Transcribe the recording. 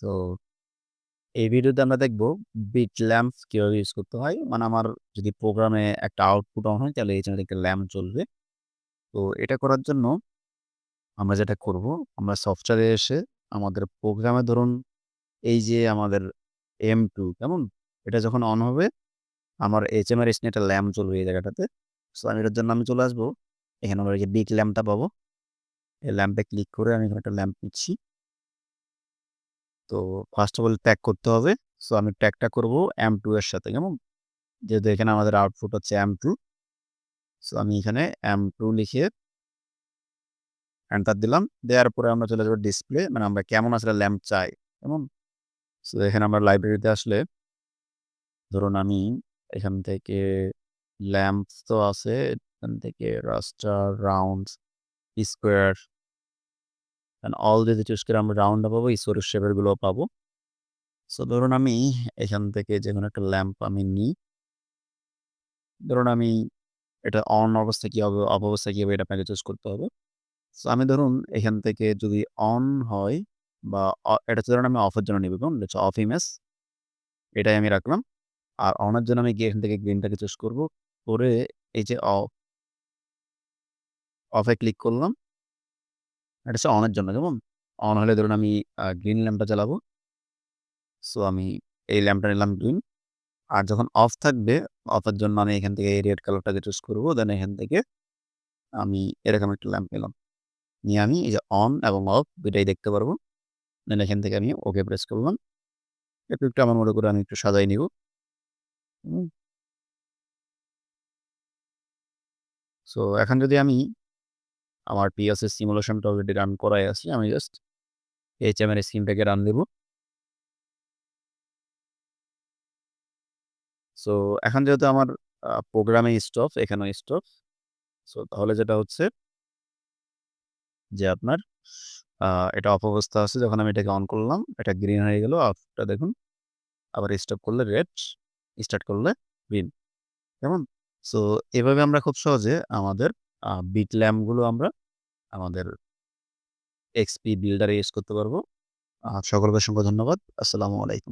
So এই ভিডিওতে আমরা দেখব বিট ল্যাম্প কীভাবে ইউজ করতে হয়। মানে আমার যদি প্রোগ্রামে একটা আউটপুট অন হয় তাহলে এই চ্যানেলে একটা ল্যাম্প চলবে তো এটা করার জন্য আমরা যেটা করব, আমরা সফটওয়্যারে এসে আমাদের প্রোগ্রামে ধরুন এই যে আমাদের এম টু কেমন? এটা যখন অন হবে আমার এইচ এম আর স্ক্রিনে একটা ল্যাম্প চলবে এই জায়গাটাতে। সো আমি এটার জন্য আমি চলে আসব। এখানে আমরা যে বিট ল্যাম্পটা পাবো। এই ল্যাম্পে ক্লিক করে আমি এখানে একটা ল্যাম্প নিচ্ছি। তো ফার্স্ট অফ অল ট্যাগ করতে হবে। সো আমি ট্যাগটা করব এম টু এর সাথে কেমন? যেহেতু এখানে আমাদের আউটপুট হচ্ছে এম টু সো আমি এখানে এম টু লিখে এন্টার দিলাম। দেওয়ার পরে আমরা চলে যাব ডিসপ্লে মানে আমরা কেমন আসলে ল্যাম্প চাই, কেমন? সো এখানে আমরা লাইব্রেরিতে আসলে ধরুন আমি এখান থেকে ল্যাম্প তো আছে, এখান থেকে raster, round, square and all যদি চুজ করে আমরা রাউন্ডও পাবো, স্কোয়ার শেপের গুলোও পাবো। সো ধরুন আমি এখান থেকে যে কোনো একটা ল্যাম্প আমি নিই। ধরুন আমি এটা অন অবস্থা কী হবে, অফ অবস্থা কি হবে এটা আপনাকে চুজ করতে হবে। সো আমি ধরুন এখান থেকে যদি অন হয় বা এটা ধরুন আমি অফের জন্য নিব কেমন? হচ্ছে অফ ইমেজ। এটাই আমি রাখলাম। আর অনের জন্য আমি গিয়ে এখান থেকে গ্রিনটাকে চুজ করব। করে এই যে অফ অফে ক্লিক করলাম। এটা হচ্ছে অনের জন্য কেমন? অন হলে ধরুন আমি গ্রিন ল্যাম্পটা চালাবো সো আমি এই ল্যাম্পটা নিলাম গ্রিন। আর যখন অফ থাকবে, অফের জন্য আমি এখান থেকে এই রেড কালারটাকে চুজ করব দেন এখান থেকে আমি এরকম একটা ল্যাম্প নিলাম। নিয়ে আমি এই যে অন এবং অফ ২ টাই দেখতে পারব। দেন এখান থেকে আমি ওকে প্রেস করলাম। একটু, একটু আমার মনে করে আমি একটু সাজাই নিব। সো এখন যদি আমি আমার পিএস এর সিমুলেশনটা অলরেডি রান করাই আছে। আমি জাস্ট HMR স্ক্রিনটাকে রান দেব। সো এখন যেহেতু আমার প্রোগ্রামে স্টপ, এখানেও স্টপ। সো তাহলে যেটা হচ্ছে যে আপনার এটা অফ অবস্থা আছে। যখন আমি এটাকে অন করলাম, এটা গ্রিন হয়ে গেল। অফটা দেখুন। আবার স্টপ করলে রেড, স্টার্ট করলে গ্রিন। কেমন? সো এভাবে আমরা খুব সহজে আমাদের বিট ল্যাম্পগুলো আমরা আমাদের এক্সপি বিল্ডারে ইউজ করতে পারব। সকলকে অসংখ্য ধন্যবাদ। আসসালামু আলাইকুম।